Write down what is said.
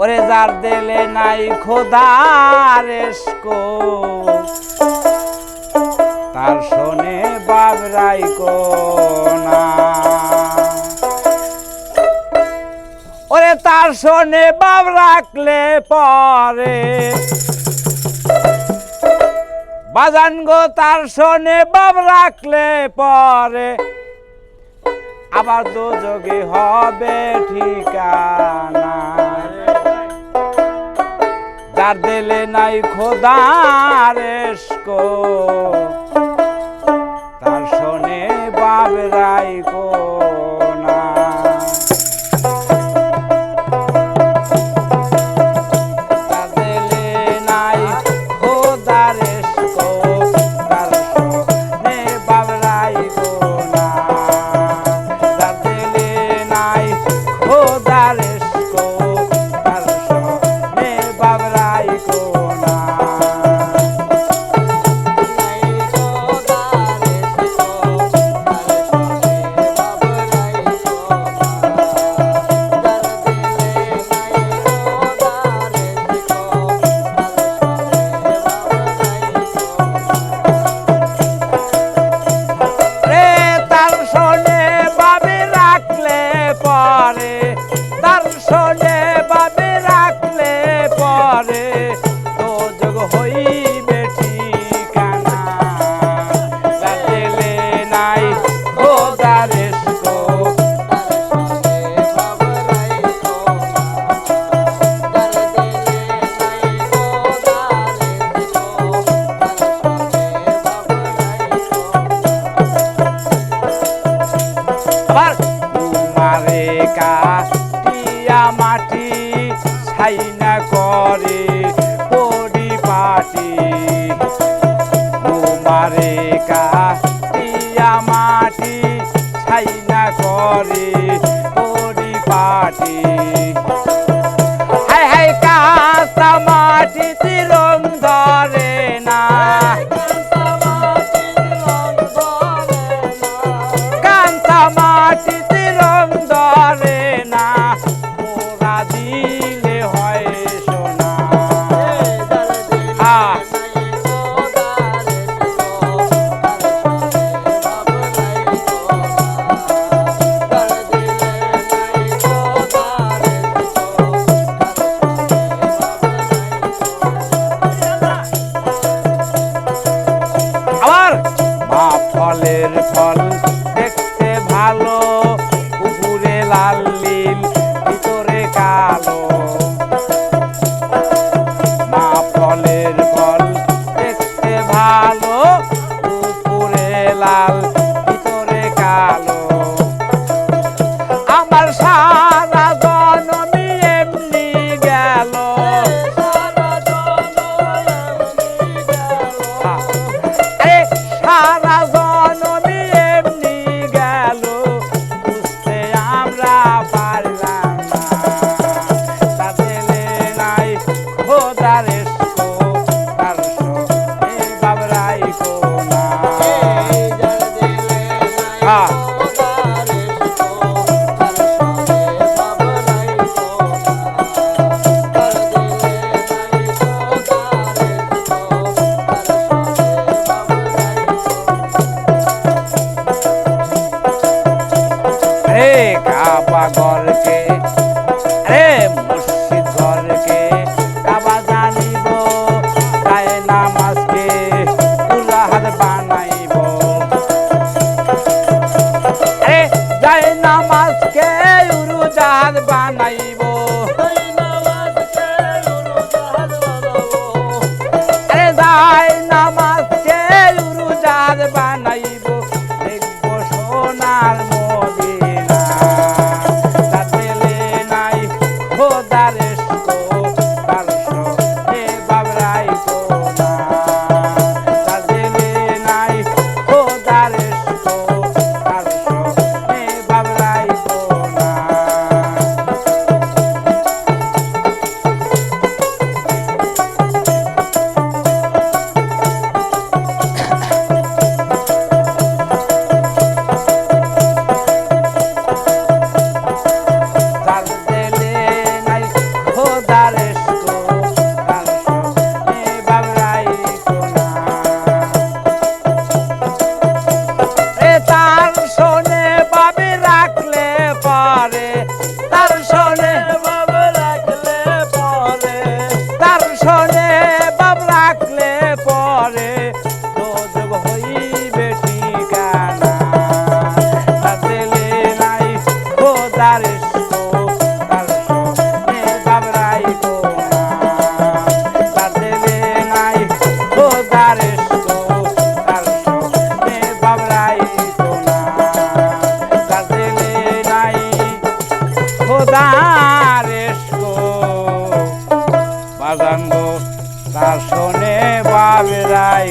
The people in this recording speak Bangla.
ওরে যার দেলে নাই খোদার এসকো তার শোনে বাবরাই কোনা ওরে তার শোনে বাব রাখলে পরে। বাজান গো, তার শোনে বাব রাখলে পরে। আবার দুযোগে হবে ঠিকানা। যার দেলে নাই খোদার এসকো তার শোনে বাবরাই কো। পারে তো যোগ হইবে ঠিকানা। গালে নাই ও দারে Marika body. ফলের ফল যায় নামাজকে উরু জাহাজ বানাই তার এসকো বাজাঙ্গো তার শোনে বাবেরাই